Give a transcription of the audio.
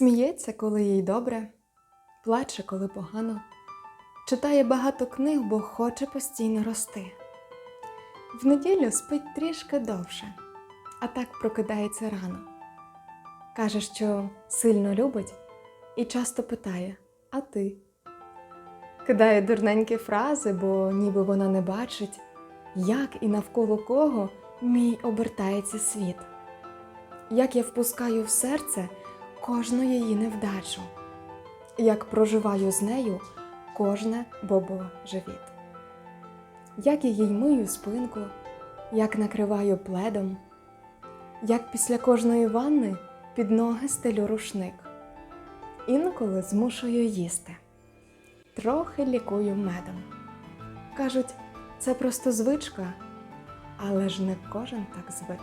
Сміється, коли їй добре, плаче, коли погано, читає багато книг, бо хоче постійно рости. В неділю спить трішки довше, а так прокидається рано. Каже, що сильно любить і часто питає: А ти? Кидає дурненькі фрази, бо ніби вона не бачить, як і навколо кого мій обертається світ. Як я впускаю в серце кожну її невдачу, як проживаю з нею кожне бобо живіт, як я їй мию спинку, як накриваю пледом, як після кожної ванни під ноги стелю рушник, інколи змушую їсти, трохи лікую медом. Кажуть, це просто звичка, але ж не кожен так звик.